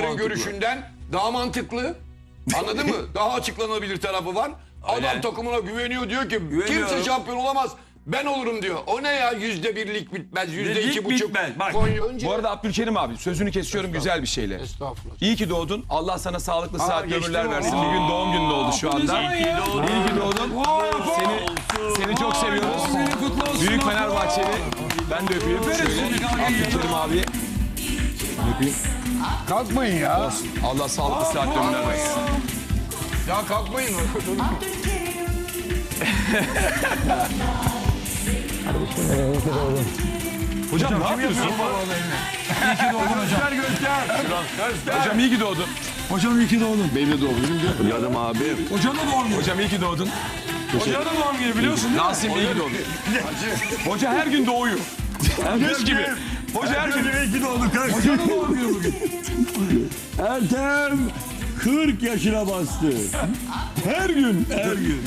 onların mantıklı. görüşünden daha mantıklı. Anladın mı? Daha açıklanabilir tarafı var. Adam Öyle. takımına güveniyor diyor ki kimse şampiyon olamaz. Ben olurum diyor. O ne ya yüzde birlik bitmez. Yüzde iki buçuk. bitmez. Bak, Konya önce... Bu arada Abdülkerim abi sözünü kesiyorum güzel bir şeyle. Estağfurullah. İyi ki doğdun. Allah sana sağlıklı sıhhatli geçti ömürler versin. Bir gün doğum günün oldu şu anda. İyi ki doğdun. Seni, seni çok seviyoruz. Büyük Fenerbahçeli. Ben de. Şöyle. Abdülkerim abi. Öpeyim. Kalkmayın ya. Allah sağlıklı sıhhatli ömürler versin. Ya kalkmayın. Hocam ne yapıyorsun? Göster göster. Hocam iyi ki doğdun. Hocam iyi ki doğdun. Benim de doğum günüm. Canım abi. Hocam da doğum günü. Hocam iyi ki doğdun. Hocam da doğum günü biliyorsun değil mi? Nasim iyi ki doğdun. Hoca her gün doğuyor. Geç gibi. Hoca her gün. iyi ki doğdun. Hocam da doğum günü bugün. Ertem 40 yaşına bastı. Her gün, her gün.